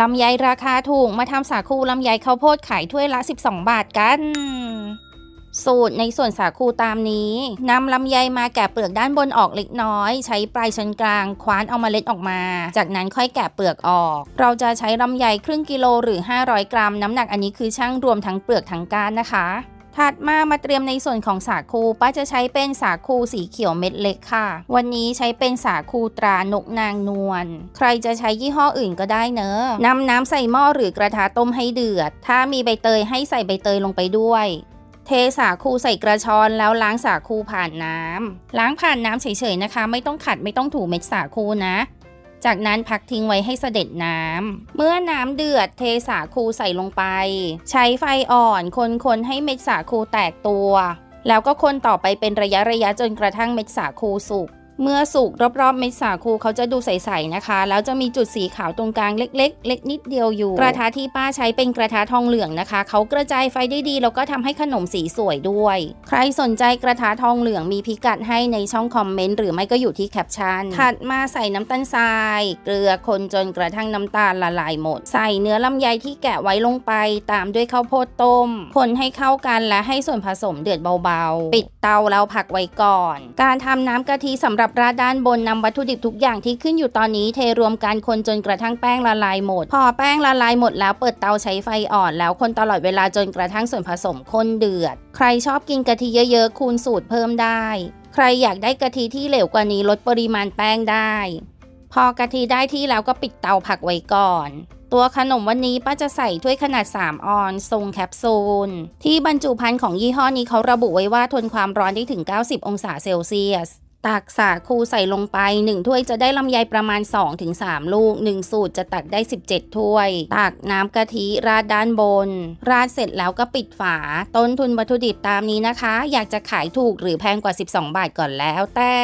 ลำไยราคาถูกมาทำสาคูลำไยข้าวโพดขายถ้วยละ 12 บาทกัน สูตรในส่วนสาคูตามนี้นำลำไยมาแกะเปลือกด้านบนออกเล็กน้อย ใช้ปลายชั้นกลางคว้านเอามาเมล็ดออกมา จากนั้นค่อยแกะเปลือกออก เราจะใช้ลำไยครึ่งกิโลหรือ 500 กรัม น้ำหนักอันนี้คือช่างรวมทั้งเปลือกทั้งก้านนะคะ ถัดมามาเตรียมในส่วนของสาคูป้าจะใช้เป็นสาคูสีเขียวเม็ดเล็กค่ะ วันนี้ใช้เป็นสาคูตรานกนางนวลใครจะใช้ยี่ห้ออื่นก็ได้เนอะนำน้ำใส่หม้อหรือกระทะต้มให้เดือด ถ้ามีใบเตยให้ใส่ใบเตยลงไปด้วยเทสาคูใส่กระชอนแล้วล้างสาคูผ่านน้ำล้างผ่านน้ำเฉยๆนะคะ ไม่ต้องขัดไม่ต้องถูเม็ดสาคูนะ จากนั้นพักทิ้งไว้ให้เสด็จน้ำ เมื่อน้ำเดือดเทสาคูใส่ลงไป ใช้ไฟอ่อนคนๆให้เม็ดสาคูแตกตัว แล้วก็คนต่อไปเป็นระยะระยะจนกระทั่งเม็ดสาคูสุก เมื่อสุกรอบๆเม็ดสาคูเขาจะดูใสๆนะคะ แล้วจะมีจุดสีขาวตรงกลางเล็กๆ เล็กนิดเดียวอยู่ กระทะที่ป้าใช้เป็นกระทะทองเหลืองนะคะ เขากระจายไฟได้ดีแล้วก็ทำให้ขนมสีสวยด้วย ใครสนใจกระทะทองเหลืองมีพิกัดให้ในช่องคอมเมนต์หรือไม่ก็อยู่ที่แคปชั่น ถัดมาใส่น้ำตาลทราย เกลือคนจนกระทั่งน้ำตาลละลายหมด ใส่เนื้อลำไยที่แกะไว้ลงไป ตามด้วยข้าวโพดต้ม คนให้เข้ากันและให้ส่วนผสมเดือดเบาๆ ปิดเตาแล้วพักไว้ก่อน การทำน้ำกะทิสำหรับราดด้านบนนำวัตถุดิบทุกอย่างที่ขึ้นอยู่ตอนนี้เทรวมกันคนจนกระทั่งแป้งละลายหมด พอแป้งละลายหมดแล้วเปิดเตาใช้ไฟอ่อน แล้วคนตลอดเวลาจนกระทั่งส่วนผสมข้นเดือด ใครชอบกินกะทิเยอะๆคูณสูตรเพิ่มได้ ใครอยากได้กะทิที่เหลวกว่านี้ลดปริมาณแป้งได้ พอกะทิได้ที่แล้วก็ปิดเตาผักไว้ก่อน ตัวขนมวันนี้ป้าจะใส่ถ้วยขนาด 3 ออนซ์ทรงแคปซูล ที่บรรจุภัณฑ์ของยี่ห้อนี้เขาระบุไว้ว่าทนความร้อนได้ถึง 90 องศาเซลเซียส ตักสาคูใส่ลงไป 1 ถ้วยจะได้ลำไยประมาณ 2-3 ลูก 1 สูตรจะตักได้ 17 ถ้วย ตักน้ำกะทิราดด้านบน ราดเสร็จแล้วก็ปิดฝา ต้นทุนวัตถุดิบตามนี้นะคะ อยากจะขายถูกหรือแพงกว่า 12 บาทก่อนแล้วแต่